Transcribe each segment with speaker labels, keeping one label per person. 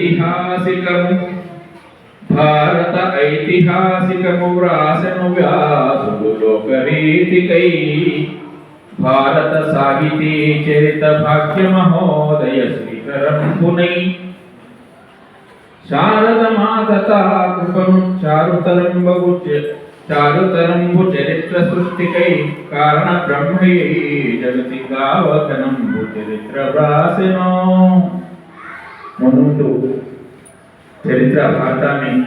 Speaker 1: ఐతిహాసికము. భారత ఐతిహాసికము వ్రాసను వ్యాసుడు లోకరీతికై. భారత సాహితీ చరిత భాగ్య మహోదయ శ్రీకరంపునై శారద మాత కృపను చారుతరంబగు చారుతరంబు చరిత్ర సృష్టికై. కారణ బ్రహ్మయై జగతి గావకనంబు చరిత్ర వ్రాసెనో. ముందు చరిత్ర భారతాన్ని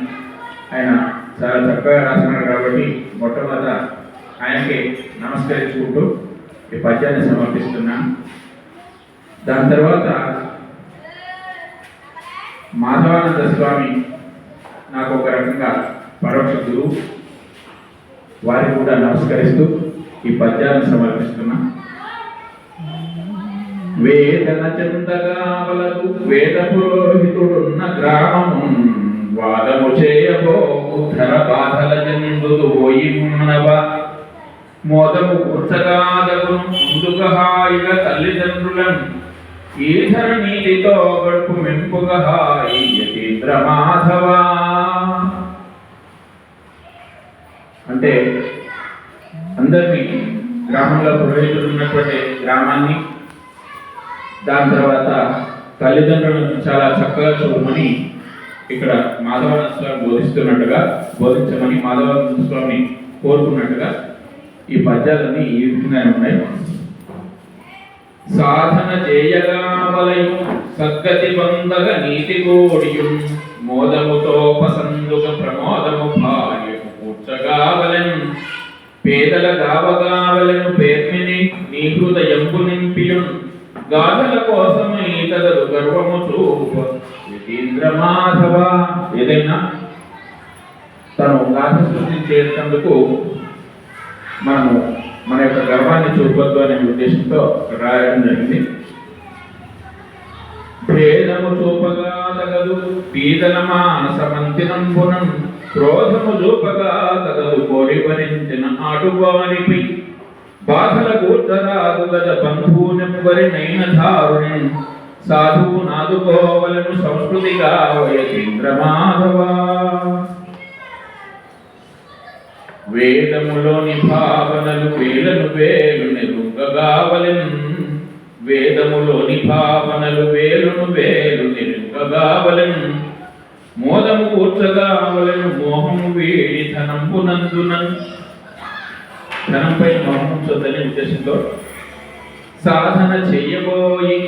Speaker 1: ఆయన చాలా చక్కగా రాస్తున్నారు కాబట్టి మొట్టమొదట ఆయనకి నమస్కరించుకుంటూ ఈ పద్యాన్ని సమర్పిస్తున్నాను దాని తర్వాత మాధవానంద స్వామి నాకు ఒక రకంగా పరోక్ష గురువు. వారికి కూడా నమస్కరిస్తూ ఈ పద్యాన్ని సమర్పిస్తున్నా. వేదన చెందగావలదు వేద పురోహితుడున్న గ్రామము వాదము చేయబోకు ధర బాధల చెందుదు పోయి ఉన్నవ. మోదము కూర్చగాదగును ముందుగా హాయిగా తల్లిదండ్రులను ఈ ధర గడుపు మెంపుగా హాయి యతీంద్ర మాధవ అంటే అందరినీ గ్రామంలో పురోహితులు ఉన్నటువంటి గ్రామాన్ని దాని తర్వాత తల్లిదండ్రులను చాలా చక్కగా చూడమని ఇక్కడ మాధవానంద స్వామి బోధిస్తున్నట్టుగా బోధించమని మాధవానంద స్వామి కోరుకున్నట్టుగా ఈ పద్యాలన్నీ ఈ విధంగానే ఉన్నాయి. సాధన చేయగా సద్గతి పొందగ నీతి కోడియు మోదముతో పసందుగ ప్రమోదము భార్యము కూర్చగావలను పేదల గావగావలెను పేర్మిని నీ హృదయంపు నింపియున్. గాథల కోసము ఈతగదు గర్వము చూప యతీంద్ర ఏదైనా తను గాథ సృష్టించేందుకు మనము మన యొక్క గర్వాన్ని చూపొద్దు అనే ఉద్దేశంతో రాయడం జరిగింది. భేదము చూపగా తగదు పీదల మానస మంతినంబునం క్రోధము చూపగా తగదు కోరి భరించిన ఆటువారిపై బాధల కూర్చరాదు గద నైన ధారుణి సాధువు నాదుకోవలను సంస్కృతిగా వయతీంద్ర వేదములోని భావనలు వేలను వేలు నిరుంగగావలెన్ వేదములోని భావనలు వేలును వేలు నిరుంగగావలెన్ మోదము కూర్చగావలను మోహము వేడి ధనంబునందునన్ ధనంపై మోహం చొద్దని ఉద్దేశంతో సాధన చెయ్యబోయి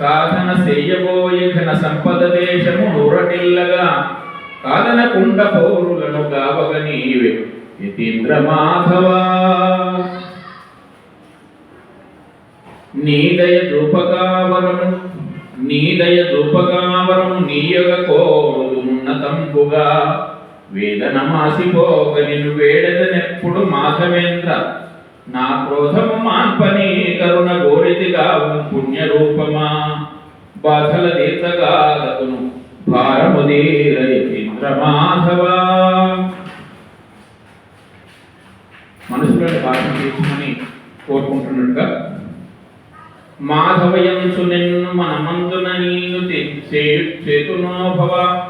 Speaker 1: సాధన చెయ్యబోయి ఘన సంపద దేశము నూరటిల్లగా కాదన కుండ పౌరులను గావగ నీవే యతీంద్ర మాధవా నీదయ దూపకావరము నీదయ దూపకావరము నీయగ కోరుదు ఉన్నతంబుగా వేదన మాసిపోక నిన్ను వేడదనెప్పుడు మాధవేంద్ర నా క్రోధము మాన్పని కరుణ గోరితిగా పుణ్యరూపమా. బాధల తీర్చగాదకును భారముదీర యతీంద్ర మాధవా. మనసులోని భాష తీర్చమని కోరుకుంటున్నట్టుగా మాధవయంచు నిన్ను మనమందున నీను చేతునో భవ.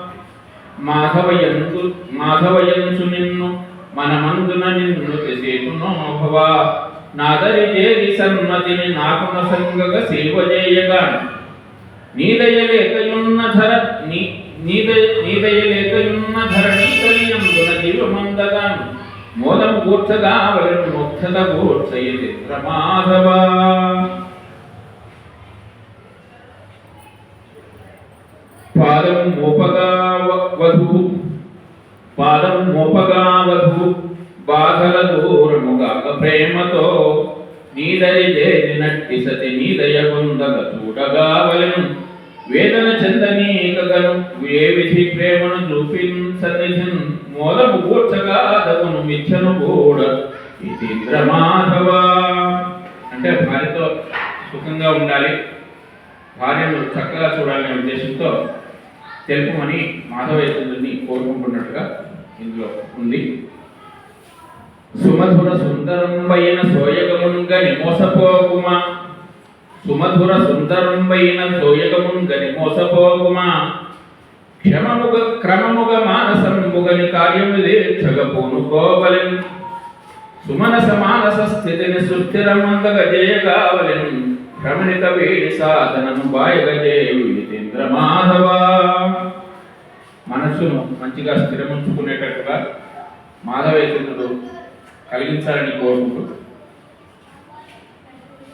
Speaker 1: మాధవయంతు మాధవయంచు నిన్ను మనమందున నిన్ను చేతునో భవ నాదరి చేరి సన్మతిని నాకున సంగగ సేవ చేయగా నీదయలేకయున్న ధర నీ నీదయ నీదయలేకయున్న ధరణి కలియందున జీవమందగాను మోదం కూర్చగా వలను ముక్తద కూర్చయతి మాధవా పాదం మోపగా వధు పాదం మోపగా వధు బాధల దూరముగా ప్రేమతో నీదరి చేరినట్టి సతి నీదయ పొందగ చూడగావలను. వేదన చెందనీకగను ఏ విధి ప్రేమను చూపించనిధిన్ మూలము కూర్చగా దగును మిచ్చను కూడా. ఇతీంద్ర మాధవ అంటే భార్యతో సుఖంగా ఉండాలి. భార్యను చక్కగా చూడాలనే ఉద్దేశంతో తెలుపమని మాధవేశ్వరుని కోరుకుంటున్నట్టుగా ఇందులో ఉంది. సుమధుర సుందరంబైన సోయగముంగని మోసపోకుమా సుమధుర సుందరంబైన సోయగముంగని మోసపోకుమా క్షమముగ క్రమముగ మానసముగని కార్యము లేచగ పూనుకోవలెన్ సుమనస మానస స్థితిని సుస్థిరమందగ జయగావలెన్. భ్రమణిత వేడి సాధనము బాయగ జయేంద్ర మాధవ మనస్సును మంచిగా స్థిరముంచుకునేటట్టుగా మాధవేంద్రుడు కలిగించాలని కోరుకుంటూ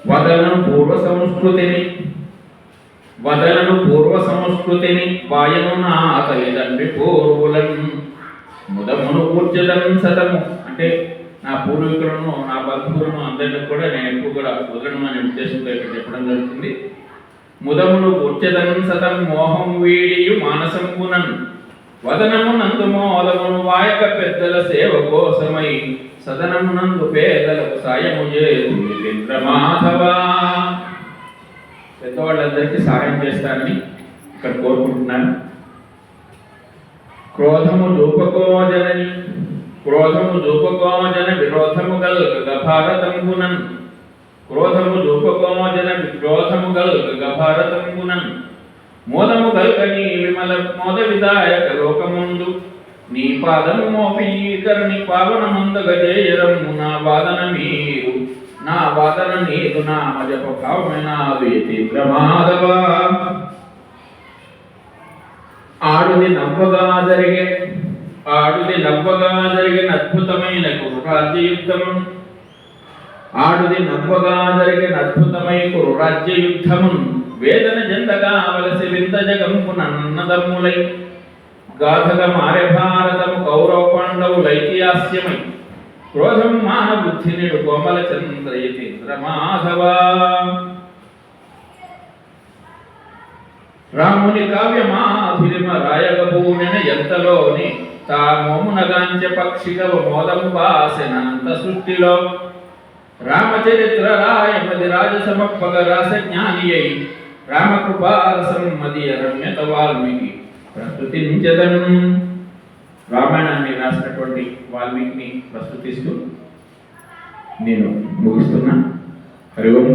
Speaker 1: వదలను పూర్వ సంస్కృతిని వదలను పూర్వ సంస్కృతిని వాయను నా తల్లిదండ్రి పూర్వులను ముదమును కూర్చడం సతము అంటే నా పూర్వీకులను నా బంధువులను అందరినీ కూడా నేను ఎప్పుడు కూడా వదలను అనే ఉద్దేశంతో ఇక్కడ చెప్పడం జరుగుతుంది. ముదమును కూర్చదం సతం మోహం వీడియు మానసంబునన్ వదనము నందు మోదమును వాయక పెద్దల సేవ కోసమై సదనము నందు పేదలకు సాయము చేంద్ర పెద్దవాళ్ళందరికీ సహాయం చేస్తానని ఇక్కడ కోరుకుంటున్నాను. క్రోధము రూపకోజనని క్రోధము చూపకోజన విరోధము గల్ భారతంబునన్ క్రోధము చూపకోజన విరోధము గల్ భారతంబునన్ మోదము గల్గని విమల మోద విదాయక లోకముందు. నీ పాదము మోపీకరుని పావనమందగ జయరము నా వాదన మీరు నా వాదన నీరు నా మజప భావమైన తీవ్ర మాధవ ఆడుది నవ్వగా జరిగే ఆడుది నవ్వగా జరిగిన అద్భుతమైన కురురాజ్యయుద్ధము ఆడుది నవ్వగా జరిగిన అద్భుతమై కురురాజ్యయుద్ధము వేదన జందగా అవలసి వింత జగంపు నన్నదమ్ములై. గాథగ మారె భారతము కౌరవ పాండవులైతిహాస్యమై క్రోధం మాన బుద్ధి బుద్ధినిడు కోమల చంద్రయతీంద్ర మాధవ. రాముని కావ్యమాధురిమ రాయగబూనెన ఎంతలోని తామోమునగాంచ పక్షిగవ మోదం వాసెనంత సృష్టిలో రామచరిత్ర రాయమది రాజసమప్పగ రాస జ్ఞాని అయి రామకృపారసం మది అరణ్యత వాల్మీకి ప్రస్తుతించదను. రామాయణాన్ని రాసినటువంటి వాల్మీకిని ప్రస్తుతిస్తూ నేను ముగిస్తున్నా. హరి ఓం